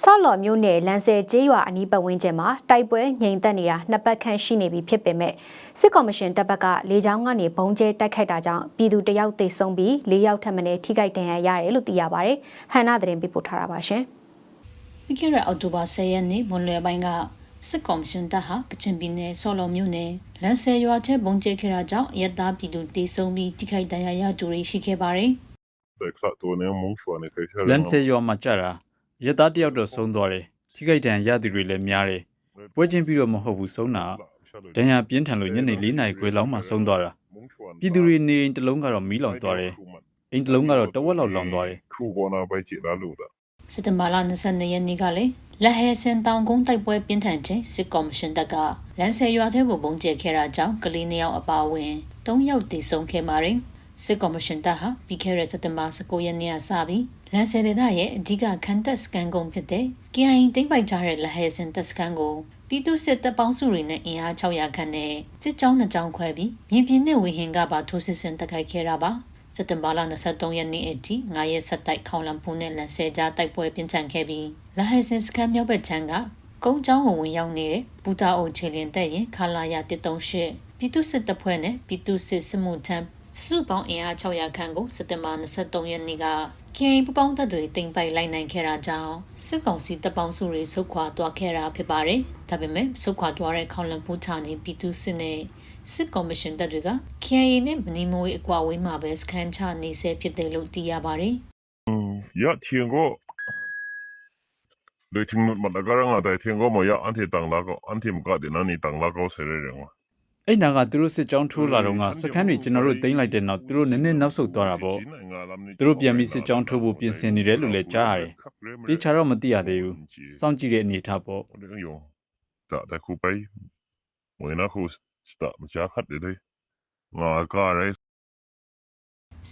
ဆော့လော်မြို့နယ်လန်ဆယ်ကျေးရွာအနီးပတ်ဝန်းကျင်မှာတိုက်ပွဲငြိမ်သက်နေတာနှစ်ပတ်ခန့်ရှိနေပြီဖြစ်ပေမဲ့စစ်ကော်မရှင်တပ်ဘက်ကလေကြောင်းကနေဘုံကျဲတိုက်ခိုက်တာကြောင့်ပြည်သူတယောက်သေဆုံးပြီး၄ယောက်ထပ်မံထိခိုက်ဒဏ်ရာရတယ်လို့သိရပါတယ်။ဟန်နာသတင်းပေးပို့ထားတာပါရှင်။ပြီးခဲ့တဲ့အောက်တိုဘာ10ရက်နေ့မွန်လွယ်ပိုင်းကစစ်ကော်မရှင်တပ်ဟာကချင်ပြည်နယ်ဆော်လော်မြို့နယ်လန်ဆယ်ရွာထဲပုံကျဲခဲ့တာကြောင့်ရတသားပြည်သူတေဆုံးပြီးထိခိုက်ဒဏ်ရာရသူတွေရှိခဲ့ပါတယ် exakt då när mong så ni kan köra လန်ဆယ်ရွာမှာကြတာ ရက်သားတယောက်တော့ဆုံးသွားတယ်ထိခိုက်ဒဏ်ရာရသူတွေလည်းများတယ်ပွဲချင်းပြီးတော့မဟုတ်ဘူးဆုံးတာဒဏ်ရာပြင်းထန်လို့ညနေ၄နာရီခွဲလောက်မှဆုံးသွားတာပြည်သူတွေနေအိမ်တစ်လုံးကတော့မီးလောင်သွားတယ်အိမ်တစ်လုံးကတော့တဝက်လောက်လောင်သွားတယ်ခုဘောနာပဲကြည်လာလို့တာစစ်တဘာလ22ရက်နေ့ကလည်းလက်ဟဲစင်တောင်ကုန်းတိုက်ပွဲပြင်းထန်ခြင်းစစ်ကော်မရှင်တပ်ကလန်ဆယ်ရွာထဲကိုပုံကျဲခဲ့တာကြောင့်ကလေးနှစ်ယောက်အပါအဝင်၃ယောက်တေဆုံးခဲ့ပါတယ် စစ်ကော်မရှင်တပ်ဟာပြီးခဲ့တဲ့စက်တင်ဘာ19ရက်နေ့ကစပြီးလန်ဆယ်ဒေသရဲ့အဓိကခန်းတက်စကန်ကုန်းဖြစ်တဲ့ KIA တိမ့်ပိုက်ကြတဲ့လက်ဟဲစင်တက်စကန်ကိုပြည်သူစစ်တပ်ပေါင်းစုတွေနဲ့အင်အား600ခန့်နဲ့စစ်ကြောင်းနှစ်ကြောင်းခွဲပြီးမြင်းပြင်းနဲ့ဝေဟင်ကပါထိုးစစ်ဆင်တိုက်ခိုက်ခဲ့တာပါစက်တင်ဘာလ23ရက်နေ့အထိ9ရက်ဆက်တိုက်ခေါင်လံဖူးနဲ့လန်ဆဲကြားတိုက်ပွဲပြင်းထန်ခဲ့ပြီးလာဟဲစင်စကန်မြောက်ဘက်ခြမ်းကကုန်းကျောင်းကိုဝင်ရောက်နေတဲ့ဘူတာအိုခြေလင်တက်ရင်ခလာရ138ပြည်သူစစ်တပ်ဖွဲ့နဲ့ပြည်သူစစ်စစ်မှုထမ်း စုပေါင်းအင်အား600ခန့်ကိုစက်တင်ဘာ23ရက်နေ့က KI ပပောင်းတပ်တွေတင်ပိုက်လိုက်နိုင်ခဲ့တာကြောင့်စစ်ကောင်စီတပ်ပေါင်းစုတွေဆုတ်ခွာသွားခဲ့တာဖြစ်ပါတယ်။ဒါပေမဲ့ဆုတ်ခွာသွားတဲ့ခေါလန်ပူချာနေပြည်သူစစ်နဲ့စစ်ကော်မရှင်တပ်တွေက KIA နဲ့မနီမိုးအကွာဝေးမှာပဲစခန်းချနေဆဲဖြစ်တယ်လို့သိရပါတယ်อืม ya tiengo le tingnut mat agara nga dai tiengo mo ya anti tang la ko anti mga de nani tang la ko sere re nga အဲ့နာက အဲ့နာကသူတို့စစ်ကြောင်းထိုးလာတော့ကစခန်းတွေကျွန်တော်တို့တင်လိုက်တဲ့နောက်သူတို့နည်းနည်းနောက်ဆုတ်သွားတာပေါ့သူတို့ပြန်ပြီးစစ်ကြောင်းထိုးဖို့ပြင်ဆင်နေတယ်လို့လည်းကြားရတယ်တေချာတော့မသိရသေးဘူးစောင့်ကြည့်တဲ့အနေအထားပေါ့ဒါတခုပဲဝင်နာခုစတမချခတ်တယ်ငါကရဲ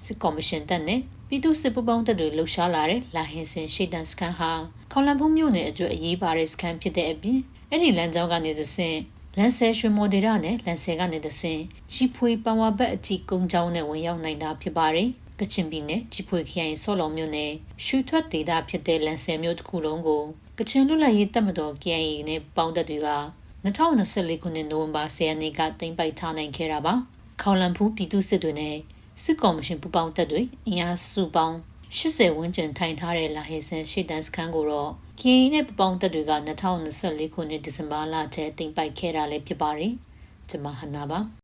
စစ်ကော်မရှင်တပ်နဲ့ပြည်သူစစ်ပူးပေါင်းတပ်တွေလှုပ်ရှားလာတဲ့လာဟင်စင်ရှိတန်စခန်းဟာခေါလံဖုံးမြို့နယ်အကျွတ်အရေးပါတဲ့စခန်းဖြစ်တဲ့အပြင်အဲ့ဒီလမ်းကြောင်းကနေသစင် လန်ဆယ်ရွှေမော်ဒေရာနဲ့လန်ဆယ်ကနေသဆင့်ជីဖွေပန်ဝါဘက်အထိကုန်းကျောင်းနဲ့ဝင်ရောက်နိုင်တာဖြစ်ပါတယ်။ကချင်ပြည်နယ်ជីဖွေခရိုင်ဆော့လော်မြို့နယ်ရွှေထွက်ဒေသဖြစ်တဲ့လန်ဆယ်မြို့တစ်ခုလုံးကိုကချင်လူလိုက်ရေးတပ်မတော် KIA နဲ့ပေါင်းတပ်တွေက2024ခုနှစ်နိုဝင်ဘာ10ရက်နေ့ကတင်ပိုက်ထားနိုင်ခဲ့တာပါ။ခေါလန်ဖူးပြည်သူစစ်တွေနဲ့စစ်ကော်မရှင်ပူပေါင်းတပ်တွေအင်အားစုပေါင်း 80ဝန်းကျင်ထိုင်ထားတဲ့လာဟေဆန်ရှေ့တန်းစခန်းကိုတော့ KIA နဲ့ပူပေါင်းတပ်တွေက2024ခုနှစ်ဒီဇင်ဘာလထဲတင်ပိုက်ခဲ့တာလည်းဖြစ်ပါတယ်။ကျွန်မဟနာပါ။